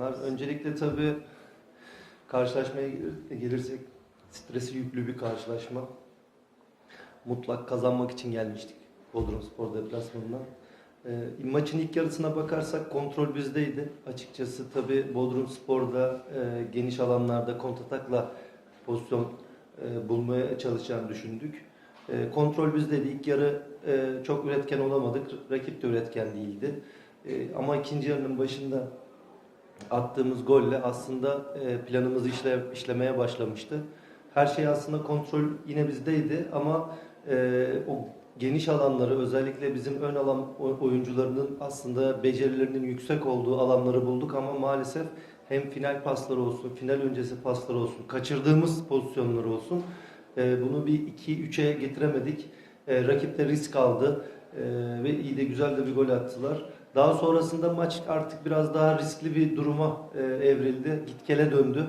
akşamlar. Öncelikle tabii karşılaşmaya gelirsek stresi yüklü bir karşılaşma. Mutlak kazanmak için gelmiştik Bodrum Spor deplasmanına. Ee, maçın ilk yarısına bakarsak kontrol bizdeydi. Açıkçası tabii Bodrum Spor'da e, geniş alanlarda kontratakla pozisyon e, bulmaya çalışacağını düşündük. E, kontrol bizdeydi. İlk yarı e, çok üretken olamadık. Rakip de üretken değildi. E, ama ikinci yarının başında attığımız golle aslında e, planımızı işle, işlemeye başlamıştı. Her şey aslında kontrol yine bizdeydi ama e, o geniş alanları özellikle bizim ön alan oyuncularının aslında becerilerinin yüksek olduğu alanları bulduk ama maalesef hem final pasları olsun, final öncesi pasları olsun, kaçırdığımız pozisyonlar olsun e, bunu bir 2-3'e getiremedik. Rakip de risk aldı ve iyi de güzel de bir gol attılar. Daha sonrasında maç artık biraz daha riskli bir duruma e, evrildi. Gitgele döndü.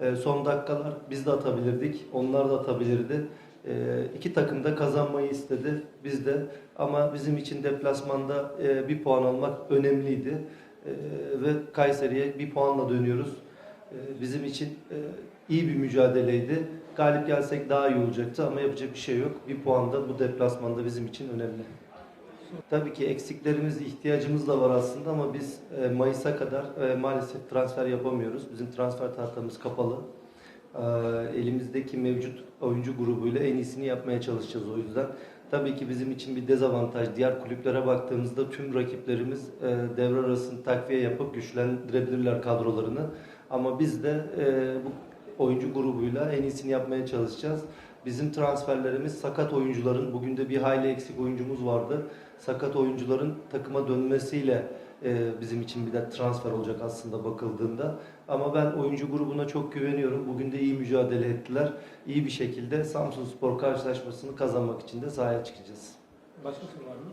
E, son dakikalar biz de atabilirdik, onlar da atabilirdi. E, iki takım da kazanmayı istedi, biz de. Ama bizim için deplasmanda e, bir puan almak önemliydi. E, ve Kayseri'ye bir puanla dönüyoruz. E, bizim için e, iyi bir mücadeleydi. Galip gelsek daha iyi olacaktı ama yapacak bir şey yok. Bir puan da bu deplasmanda bizim için önemli. Tabii ki eksiklerimiz, ihtiyacımız da var aslında ama biz e, Mayıs'a kadar e, maalesef transfer yapamıyoruz. Bizim transfer tahtamız kapalı. E, elimizdeki mevcut oyuncu grubuyla en iyisini yapmaya çalışacağız o yüzden. Tabii ki bizim için bir dezavantaj. Diğer kulüplere baktığımızda tüm rakiplerimiz devre arasında takviye yapıp güçlendirebilirler kadrolarını. Ama biz de bu oyuncu grubuyla en iyisini yapmaya çalışacağız. Bizim transferlerimiz sakat oyuncuların, bugün de bir hayli eksik oyuncumuz vardı. Sakat oyuncuların takıma dönmesiyle e, bizim için bir de transfer olacak aslında bakıldığında. Ama ben oyuncu grubuna çok güveniyorum. Bugün de iyi mücadele ettiler. İyi bir şekilde Samsun Spor karşılaşmasını kazanmak için de sahaya çıkacağız. Başka soru var mı?